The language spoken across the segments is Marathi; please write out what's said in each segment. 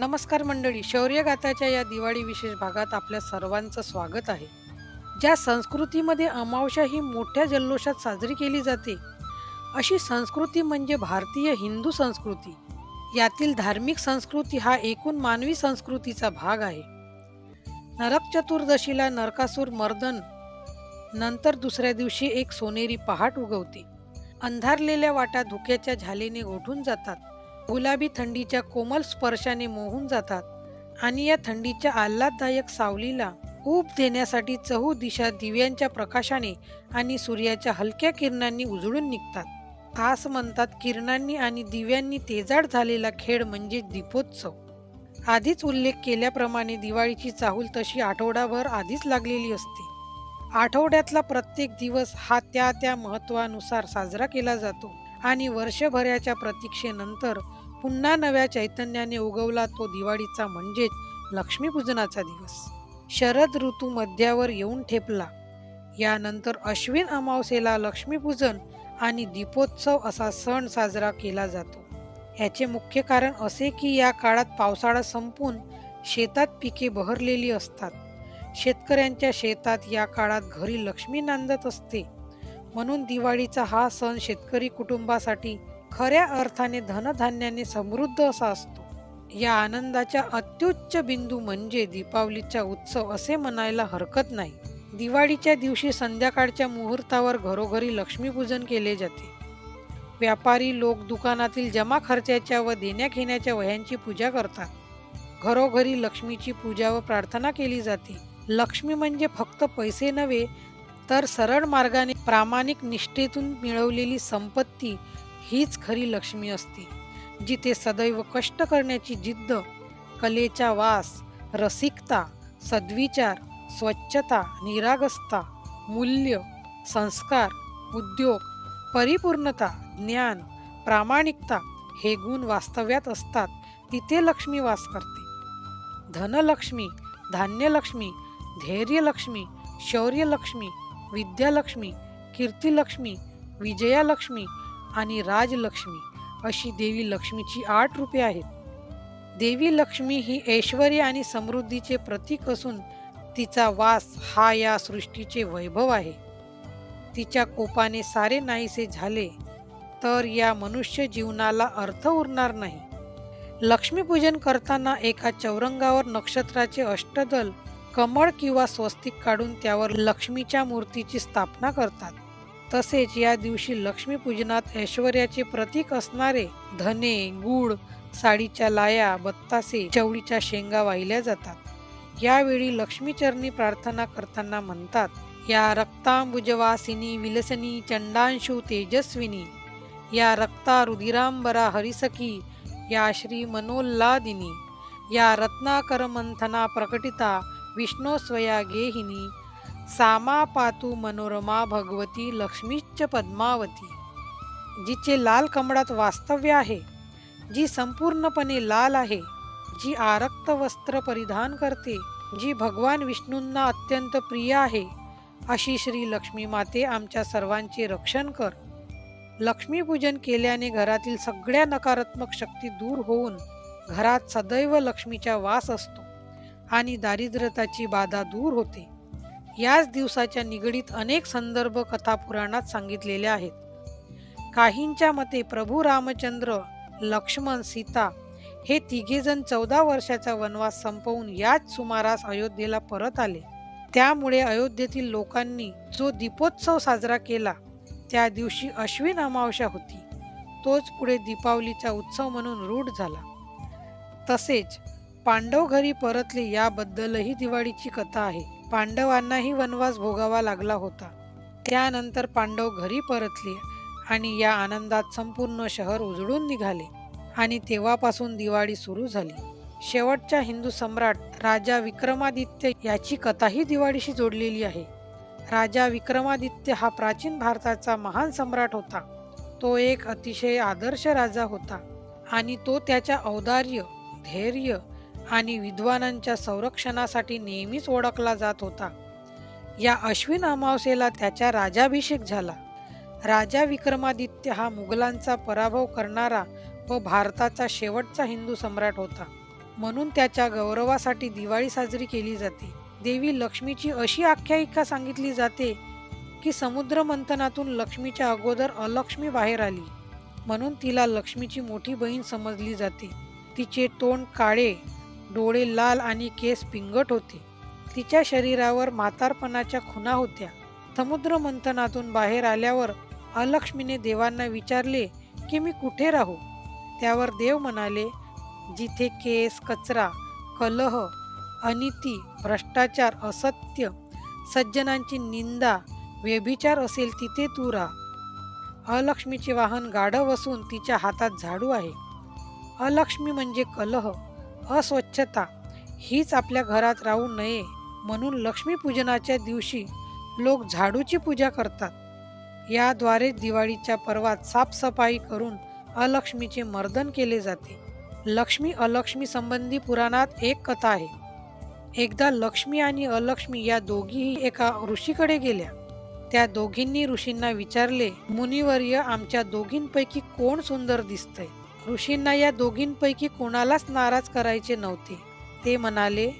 नमस्कार मंडळी शौर्यगाथाच्या या दिवाळी विशेष भागात आपल्या सर्वांचं स्वागत आहे. ज्या संस्कृतीमध्ये अमावस्या ही मोठ्या जल्लोषात साजरी केली जाते अशी संस्कृती म्हणजे भारतीय हिंदू संस्कृती. यातील धार्मिक संस्कृती हा एकूण मानवी संस्कृतीचा भाग आहे. नरक चतुर्दशीला नरकासूर मर्दन नंतर दुसऱ्या दिवशी एक सोनेरी पहाट उगवते. अंधारलेल्या वाटा धुक्याच्या झालेने गोठून जातात. गुलाबी थंडीच्या कोमल स्पर्शाने मोहून जातात आणि या थंडीच्या आल्हाददायक सावलीला ऊब देण्यासाठी चहू दिशा दिव्यांच्या प्रकाशाने आणि सूर्याच्या हलक्या किरणांनी उजळून निघतात. आस म्हणतात किरणांनी आणि दिव्यांनी तेजाड झालेला खेळ म्हणजे दीपोत्सव. आधीच उल्लेख केल्याप्रमाणे दिवाळीची चाहूल तशी आठवडाभर आधीच लागलेली असते. आठवड्यातला प्रत्येक दिवस हा त्या त्या महत्वानुसार साजरा केला जातो. आणि वर्षभराच्या प्रतीक्षेनंतर पुन्हा नव्या चैतन्याने उगवला तो दिवाळीचा म्हणजेच लक्ष्मीपूजनाचा दिवस. शरद ऋतू मध्यावर येऊन ठेपला. यानंतर अश्विन अमावस्येला लक्ष्मीपूजन आणि दीपोत्सव असा सण साजरा केला जातो. याचे मुख्य कारण असे की या काळात पावसाळा संपून शेतात पिके बहरलेली असतात. शेतकऱ्यांच्या शेतात या काळात घरी लक्ष्मी नांदत असते. म्हणून दिवाळीचा हा सण शेतकरी कुटुंबासाठी खऱ्या अर्थाने धनधान्याने समृद्ध असा असतो. या आनंदाच्या अत्युच्च बिंदू म्हणजे दीपावलीचा उत्सव असे म्हणायला हरकत नाही. दिवाळीच्या दिवशी संध्याकाळच्या मुहूर्तावर घरोघरी लक्ष्मीपूजन केले जाते. व्यापारी लोक दुकानातील जमा खर्चाच्या व देण्या घेण्याच्या वह्यांची पूजा करतात. घरोघरी लक्ष्मीची पूजा व प्रार्थना केली जाते. लक्ष्मी म्हणजे फक्त पैसे नव्हे तर सरळ मार्गाने प्रामाणिक निष्ठेतून मिळवलेली संपत्ती हीच खरी लक्ष्मी असते जिथे सदैव कष्ट करण्याची जिद्द कलेचा वास रसिकता सद्विचार स्वच्छता निरागसता मूल्य संस्कार उद्योग परिपूर्णता ज्ञान प्रामाणिकता हे गुण वास्तव्यात असतात तिथे लक्ष्मी वास करते. धनलक्ष्मी धान्यलक्ष्मी धैर्यलक्ष्मी शौर्यलक्ष्मी विद्यालक्ष्मी कीर्तिलक्ष्मी विजयालक्ष्मी आणि राजलक्ष्मी अशी देवी लक्ष्मीची आठ रूपे आहेत. देवी लक्ष्मी ही ऐश्वर्य आणि समृद्धीचे प्रतीक असून तिचा वास हा या सृष्टीचे वैभव आहे. तिच्या कोपाने सारे नाहीसे झाले तर या मनुष्य जीवनाला अर्थ उरणार नाही. लक्ष्मीपूजन करताना एका चौरंगावर नक्षत्राचे अष्टदल कमळ किंवा स्वस्तिक काढून त्यावर लक्ष्मीच्या मूर्तीची स्थापना करतात. तसेच या दिवशी लक्ष्मीपूजनात ऐश्वर्याचे प्रतीक असणारे धने गुळ साडीच्या लाया बत्तासे चवळीच्या शेंगा वाहिल्या जातात. यावेळी लक्ष्मीचरणी प्रार्थना करताना म्हणतात या रक्तांबुजवासिनी विलसनी चंडांशु तेजस्विनी या रक्ता रुधिरांबरा हरिसखी या श्री मनोल्लादिनी या रत्नाकर मंथना प्रकटिता विष्णू स्वया गेहिनी सामा पातू मनोरमा भगवती लक्ष्मीच पद्मावती जिचे लाल कमळात वास्तव्य आहे जी संपूर्णपणे लाल आहे जी आरक्त वस्त्र परिधान करते जी भगवान विष्णूंना अत्यंत प्रिय आहे अशी श्री लक्ष्मी माते आमच्या सर्वांचे रक्षण कर. लक्ष्मीपूजन केल्याने घरातील सगळ्या नकारात्मक शक्ती दूर होऊन घरात सदैव लक्ष्मीचा वास असतो. आणि दारिद्र्यताची बाधा दूर होते. याच दिवसाच्या निगडीत अनेक संदर्भ कथा पुराणात सांगितलेल्या आहेत. काहींच्या मते प्रभू रामचंद्र लक्ष्मण सीता हे तिघेजण चौदा वर्षाचा वनवास संपवून याच सुमारास अयोध्येला परत आले. त्यामुळे अयोध्येतील लोकांनी जो दीपोत्सव साजरा केला त्या दिवशी अश्विन अमावस्या होती. तोच पुढे दीपावलीचा उत्सव म्हणून रूढ झाला. तसेच पांडव घरी परतले याबद्दलही दिवाळीची कथा आहे. पांडवांनाही वनवास भोगावा लागला होता. त्यानंतर पांडव घरी परतले आणि या आनंदात संपूर्ण शहर उजळून निघाले आणि तेव्हापासून दिवाळी सुरू झाली. शेवटच्या हिंदू सम्राट राजा विक्रमादित्य याची कथाही दिवाळीशी जोडलेली आहे. राजा विक्रमादित्य हा प्राचीन भारताचा महान सम्राट होता. तो एक अतिशय आदर्श राजा होता आणि तो त्याच्या औदार्य धैर्य आणि विद्वानांच्या संरक्षणासाठी नेहमीच ओळखला जात होता. या अश्विन अमावस्येला त्याचा राजाभिषेक झाला. राजा विक्रमादित्य हा मुघलांचा पराभव करणारा व भारताचा शेवटचा हिंदू सम्राट होता. म्हणून त्याच्या गौरवासाठी दिवाळी साजरी केली जाते. देवी लक्ष्मीची अशी आख्यायिका सांगितली जाते की समुद्र मंथनातून लक्ष्मीच्या अगोदर अलक्ष्मी बाहेर आली. म्हणून तिला लक्ष्मीची मोठी बहीण समजली जाते. तिचे तोंड काळे डोळे लाल आणि केस पिंगट होते. तिच्या शरीरावर म्हातारपणाच्या खुणा होत्या. समुद्र मंथनातून बाहेर आल्यावर अलक्ष्मीने देवांना विचारले की मी कुठे राहू? त्यावर देव म्हणाले जिथे केस कचरा कलह अनिती भ्रष्टाचार असत्य सज्जनांची निंदा व्यभिचार असेल तिथे तू राहा. अलक्ष्मीचे वाहन गाढव असून तिच्या हातात झाडू आहे. अलक्ष्मी म्हणजे कलह. अस्वच्छता हीच आपल्या घरात राहू नये म्हणून लक्ष्मीपूजनाच्या दिवशी लोक झाडूची पूजा करतात. याद्वारे दिवाळीच्या पर्वात साफसफाई करून अलक्ष्मीचे मर्दन केले जाते. लक्ष्मी अलक्ष्मी संबंधी पुराणात एक कथा आहे. एकदा लक्ष्मी आणि अलक्ष्मी या दोघीही एका ऋषीकडे गेल्या. त्या दोघींनी ऋषींना विचारले मुनिवर्य आमच्या दोघींपैकी कोण सुंदर दिसतंय? ऋषींना या दोघींपैकी कोणालाच नाराज करायचे नव्हते. ते म्हणाले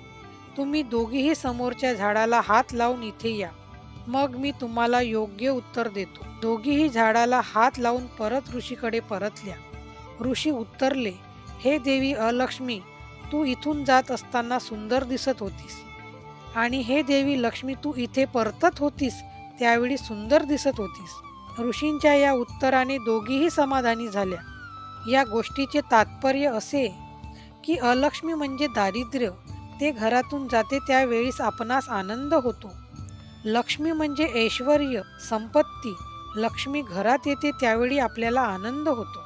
तुम्ही दोघीही समोरच्या झाडाला हात लावून इथे या. मग मी तुम्हाला योग्य उत्तर देतो. दोघीही झाडाला हात लावून परत ऋषीकडे परतल्या. ऋषी उत्तरले हे देवी अलक्ष्मी तू इथून जात असताना सुंदर दिसत होतीस. आणि हे देवी लक्ष्मी तू इथे परतत होतीस त्यावेळी सुंदर दिसत होतीस. ऋषींच्या या उत्तराने दोघीही समाधानी झाल्या. या गोष्टीचे तात्पर्य असे की अलक्ष्मी म्हणजे दारिद्र्य. ते घरातून जाते त्यावेळीस आपणास आनंद होतो. लक्ष्मी म्हणजे ऐश्वर संपत्ती. लक्ष्मी घरात येते त्यावेळी आपल्याला आनंद होतो.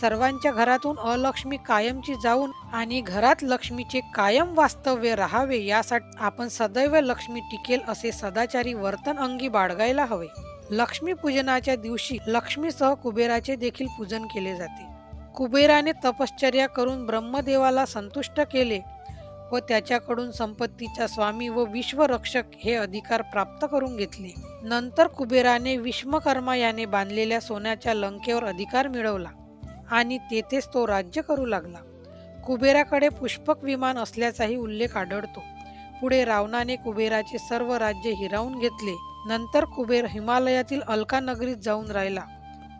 सर्वांच्या घरातून अलक्ष्मी कायमची जाऊन आणि घरात लक्ष्मीचे कायम वास्तव्य राहावे यासाठी आपण सदैव लक्ष्मी टिकेल असे सदाचारी वर्तन अंगी बाळगायला हवे. लक्ष्मी पूजनाच्या दिवशी लक्ष्मीसह कुबेराचे देखील पूजन केले जाते. कुबेराने तपश्चर्या करून ब्रह्मदेवाला संतुष्ट केले व त्याच्याकडून संपत्तीचा स्वामी व विश्वरक्षक हे अधिकार प्राप्त करून घेतले. नंतर कुबेराने विश्वकर्मा याने बांधलेल्या सोन्याच्या लंकेवर अधिकार मिळवला आणि तेथेच तो राज्य करू लागला. कुबेराकडे पुष्पक विमान असल्याचाही उल्लेख आढळतो. पुढे रावणाने कुबेराचे सर्व राज्य हिरावून घेतले. नंतर कुबेर हिमालयातील अलका नगरीत जाऊन राहिला.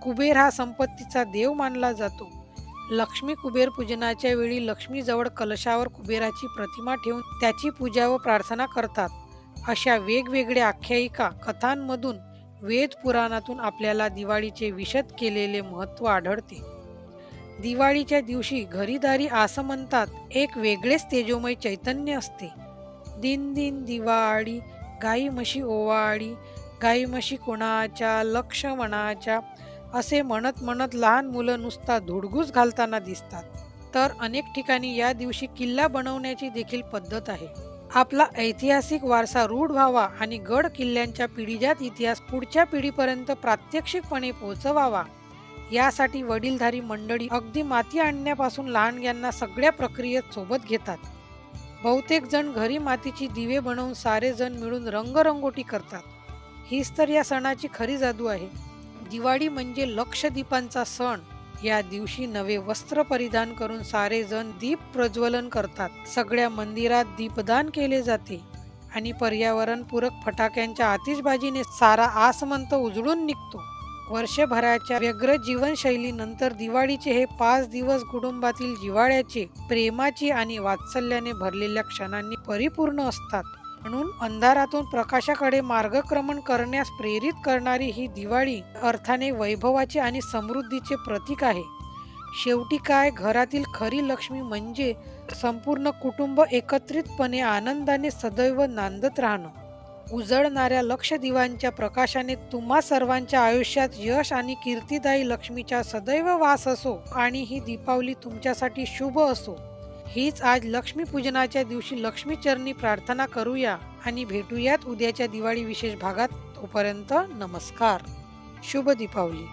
कुबेर हा संपत्तीचा देव मानला जातो. लक्ष्मी कुबेर पूजनाच्या वेळी लक्ष्मीजवळ कलशावर कुबेराची प्रतिमा ठेवून त्याची पूजा व प्रार्थना करतात. अशा वेगवेगळ्या आख्यायिका कथांमधून वेद पुराणातून आपल्याला दिवाळीचे विशद केलेले महत्त्व आढळते. दिवाळीच्या दिवशी घरीदारी आसमंतात एक वेगळेच तेजोमय चैतन्य असते. दिन दिन दिवाळी गाई म्हशी ओवाळी गाई म्हशी कोणाच्या लक्ष मनाच्या असे म्हणत म्हणत लहान मुलं नुसता धुडगूस घालताना दिसतात. तर अनेक ठिकाणी या दिवशी किल्ला बनवण्याची देखील पद्धत आहे. आपला ऐतिहासिक वारसा रूढ व्हावा आणि गड किल्ल्यांच्या पिढीजात इतिहास पुढच्या पिढीपर्यंत प्रात्यक्षिकपणे पोहोचवावा यासाठी वडीलधारी मंडळी अगदी माती आणण्यापासून लहानग्यांना सगळ्या प्रक्रियेत सोबत घेतात. बहुतेक जण घरी मातीची दिवे बनवून सारे जण मिळून रंगरंगोटी करतात. हीच तर या सणाची खरी जादू आहे. दिवाळी म्हणजे लक्ष दीपांचा सण. या दिवशी नवे वस्त्र परिधान करून सारे जण दीप प्रज्वलन करतात. सगळ्या मंदिरात दीपदान केले जाते आणि पर्यावरणपूरक फटाक्यांच्या आतिषबाजीने सारा आसमंत उजळून निघतो. वर्षभराच्या व्यग्र जीवनशैलीनंतर दिवाळीचे हे पाच दिवस कुटुंबातील जिवाळ्याचे प्रेमाची आणि वात्सल्याने भरलेल्या क्षणांनी परिपूर्ण असतात. म्हणून अंधारातून प्रकाशाकडे मार्गक्रमण करण्यास प्रेरित करणारी ही दिवाळी अर्थाने वैभवाचे आणि समृद्धीचे प्रतीक आहे. शेवटी काय? घरातील खरी लक्ष्मी म्हणजे संपूर्ण कुटुंब एकत्रितपणे आनंदाने सदैव नांदत राहणं. उजळणाऱ्या लक्ष दिवांच्या प्रकाशाने तुम्हा सर्वांच्या आयुष्यात यश आणि कीर्तिदायी लक्ष्मीचा सदैव वास असो आणि ही दीपावली तुमच्यासाठी शुभ असो. हीच आज लक्ष्मी पूजनाच्या दिवशी लक्ष्मीचरणी प्रार्थना करूया आणि भेटूयात उद्याच्या दिवाळी विशेष भागात. तोपर्यंत नमस्कार. शुभ दीपावली.